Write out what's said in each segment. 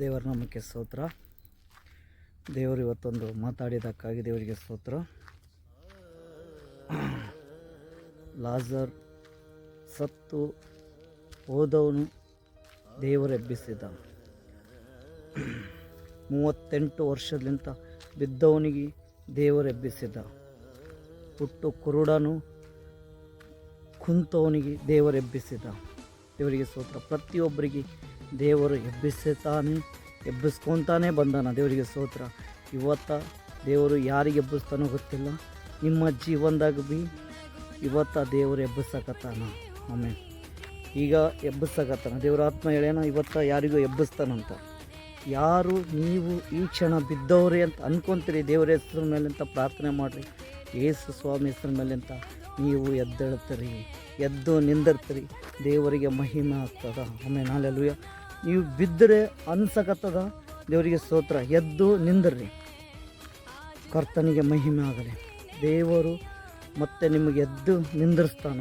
ದೇವರ ನಾಮಕ್ಕೆ ಸ್ತೋತ್ರ. ದೇವರು ಇವತ್ತೊಂದು ಮಾತಾಡಿದಕ್ಕಾಗಿ ದೇವರಿಗೆ ಸ್ತೋತ್ರ. ಲಾಜರ್ ಸತ್ತು ಹೋದವನು ದೇವರೆಬ್ಬಿಸಿದ ಮೂವತ್ತೆಂಟು ವರ್ಷದಿಂದ ಬಿದ್ದವನಿಗೆ ದೇವರೆಬ್ಬಿಸಿದ ಹುಟ್ಟು ಕುರುಡನು ಕುಂತವನಿಗೆ ದೇವರೆಬ್ಬಿಸಿದ ದೇವರಿಗೆ ಸ್ತೋತ್ರ. ಪ್ರತಿಯೊಬ್ಬರಿಗೆ ದೇವರು ಎಬ್ಬಿಸುತ್ತಾನೆ ಎಬ್ಬಿಸ್ಕೊತಾನೆ ಬಂದಾನ ದೇವರಿಗೆ ಸ್ತೋತ್ರ. ಇವತ್ತ ದೇವರು ಯಾರಿಗೆ ಎಬ್ಬಿಸ್ತಾನೋ ಗೊತ್ತಿಲ್ಲ. ನಿಮ್ಮ ಜೀವನದಾಗ ಬಿ ಇವತ್ತ ದೇವರು ಎಬ್ಬಿಸಕತ್ತಾನ. ಆಮೇಲೆ ಈಗ ಎಬ್ಬಿಸಕತ್ತಾನ. ದೇವರ ಆತ್ಮ ಹೇಳ್ಯಾನ ಇವತ್ತ ಯಾರಿಗೂ ಎಬ್ಬಿಸ್ತಾನಂತ. ಯಾರು ನೀವು ಈ ಕ್ಷಣ ಬಿದ್ದವ್ರಿ ಅಂತ ಅನ್ಕೊಂತೀರಿ ದೇವರ ಹೆಸರ ಮೇಲೆ ಅಂತ ಪ್ರಾರ್ಥನೆ ಮಾಡಿರಿ. ಯೇಸು ಸ್ವಾಮಿ ಹೆಸರ ಮೇಲೆ ಅಂತ ನೀವು ಎದ್ದೇಳ್ತೀರಿ, ಎದ್ದು ನಿಂದಿರ್ತೀರಿ. ದೇವರಿಗೆ ಮಹಿಮೆ ಆಗ್ತದ. ಆಮೇಲೆ ನಾಲೆಲ್ಲೂಯ ನೀವು ಬಿದ್ದರೆ ಅನ್ಸಕತ್ತದ? ದೇವರಿಗೆ ಸ್ತೋತ್ರ. ಎದ್ದು ನಿಂದ್ರಿ. ಕರ್ತನಿಗೆ ಮಹಿಮೆ ಆಗಲಿ. ದೇವರು ಮತ್ತೆ ನಿಮಗೆ ಎದ್ದು ನಿಂದಿರ್ಸ್ತಾನ.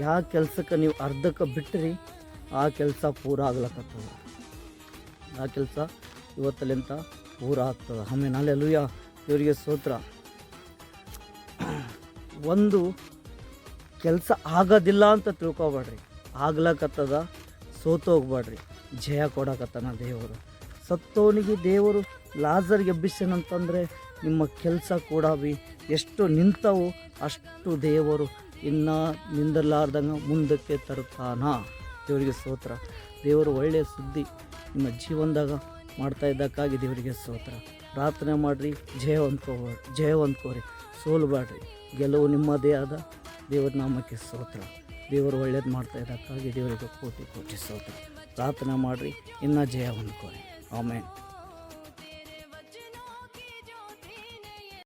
ಯಾವ ಕೆಲಸಕ್ಕೆ ನೀವು ಅರ್ಧಕ್ಕೆ ಬಿಟ್ಟ್ರಿ ಆ ಕೆಲಸ ಪೂರ ಆಗ್ಲಕ್ಕತ್ತದ ಆ ಕೆಲಸ ಇವತ್ತಲ್ಲಿಂತ ಪೂರ ಆಗ್ತದೆ. ಆಮೇಲೆ ಅಲ್ಲೆಲ್ಲೂಯ ಇವರಿಗೆ ಸ್ತೋತ್ರ. ಒಂದು ಕೆಲಸ ಆಗೋದಿಲ್ಲ ಅಂತ ತಿಳ್ಕೊಬೇಡ್ರಿ. ಆಗ್ಲಕ್ಕತ್ತದ ಸೋತೋಗ್ಬೇಡ್ರಿ. ಜಯ ಕೊಡಕತ್ತಾನ ದೇವರು. ಸತ್ತೋನಿಗೆ ದೇವರು ಲಾಜರ್ಗೆ ಎಬ್ಬಿಸನಂತಂದರೆ ನಿಮ್ಮ ಕೆಲಸ ಕೂಡ ಬಿ ಎಷ್ಟು ನಿಂತವು ಅಷ್ಟು ದೇವರು ಇನ್ನೂ ನಿಂದಲಾರ್ದಂಗೆ ಮುಂದಕ್ಕೆ ತರುತ್ತಾನ. ದೇವರಿಗೆ ಸ್ತೋತ್ರ. ದೇವರು ಒಳ್ಳೆಯ ಸುದ್ದಿ ನಿಮ್ಮ ಜೀವನದಾಗ ಮಾಡ್ತಾ ಇದ್ದಕ್ಕಾಗಿ ದೇವರಿಗೆ ಸ್ತೋತ್ರ. ಪ್ರಾರ್ಥನೆ ಮಾಡಿರಿ ಜಯ ಹೊಂದ್ಕೋ ಜಯ ಹೊಂದ್ಕೋರಿ ಸೋಲ್ಬೇಡ್ರಿ ಗೆಲುವು ನಿಮ್ಮದೇ ಆದ ದೇವರ ನಾಮಕ್ಕೆ ಸ್ತೋತ್ರ. ದೇವರು ಒಳ್ಳೇದು ಮಾಡ್ತಾ ಇದ್ದಕ್ಕಾಗಿ ದೇವರಿಗೆ ಕೋಟಿ ಕೋಟಿ ಸ್ತೋತ್ರ ಪ್ರಾರ್ಥನೆ ಮಾಡಿರಿ ಇನ್ನೂ ಜಯ ಹೊಂದ್ಕೊಳ್ಳಿ ಆಮೇಲೆ